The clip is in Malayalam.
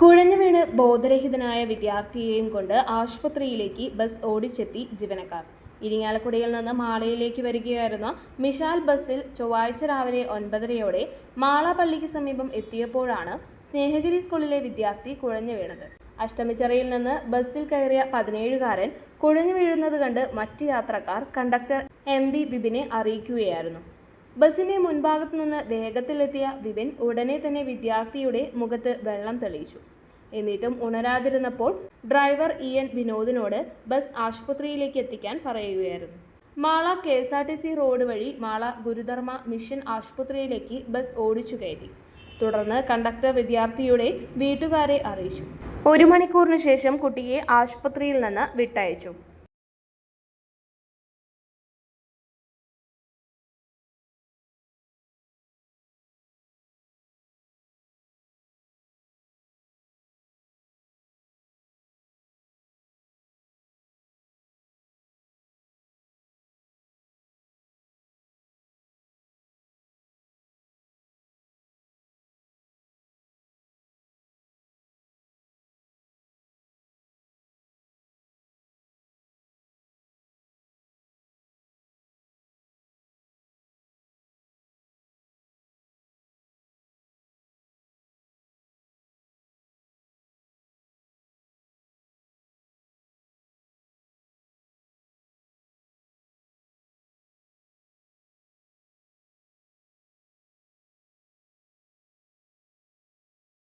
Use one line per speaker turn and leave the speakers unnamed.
കുഴഞ്ഞു വീണ് ബോധരഹിതനായ വിദ്യാർത്ഥിയെയും കൊണ്ട് ആശുപത്രിയിലേക്ക് ബസ് ഓടിച്ചെത്തി ജീവനക്കാർ. ഇരിങ്ങാലക്കുടയിൽ നിന്ന് മാളയിലേക്ക് വരികയായിരുന്ന മിഷാൽ ബസ്സിൽ ചൊവ്വാഴ്ച രാവിലെ ഒൻപതരയോടെ മാള പള്ളിക്ക് സമീപം എത്തിയപ്പോഴാണ് സ്നേഹഗിരി സ്കൂളിലെ വിദ്യാർത്ഥി കുഴഞ്ഞു വീണത്. അഷ്ടമിച്ചറയിൽ നിന്ന് ബസ്സിൽ കയറിയ പതിനേഴുകാരൻ കുഴഞ്ഞു വീഴുന്നത് കണ്ട് മറ്റു യാത്രക്കാർ കണ്ടക്ടർ എം ബി ബിബിനെ അറിയിക്കുകയായിരുന്നു. ബസിന്റെ മുൻഭാഗത്ത് നിന്ന് വേഗത്തിലെത്തിയ വിപിൻ ഉടനെ തന്നെ വിദ്യാർത്ഥിയുടെ മുഖത്ത് വെള്ളം തെളിയിച്ചു. എന്നിട്ടും ഉണരാതിരുന്നപ്പോൾ ഡ്രൈവർ ഇ എൻ വിനോദിനോട് ബസ് ആശുപത്രിയിലേക്ക് എത്തിക്കാൻ പറയുകയായിരുന്നു. Mala K S R T C road വഴി മാള ഗുരുധർമ്മ മിഷൻ ആശുപത്രിയിലേക്ക് ബസ് ഓടിച്ചു കയറ്റി. തുടർന്ന് കണ്ടക്ടർ വിദ്യാർത്ഥിയുടെ വീട്ടുകാരെ അറിയിച്ചു. ഒരു മണിക്കൂറിന് ശേഷം കുട്ടിയെ ആശുപത്രിയിൽ നിന്ന് വിട്ടയച്ചു.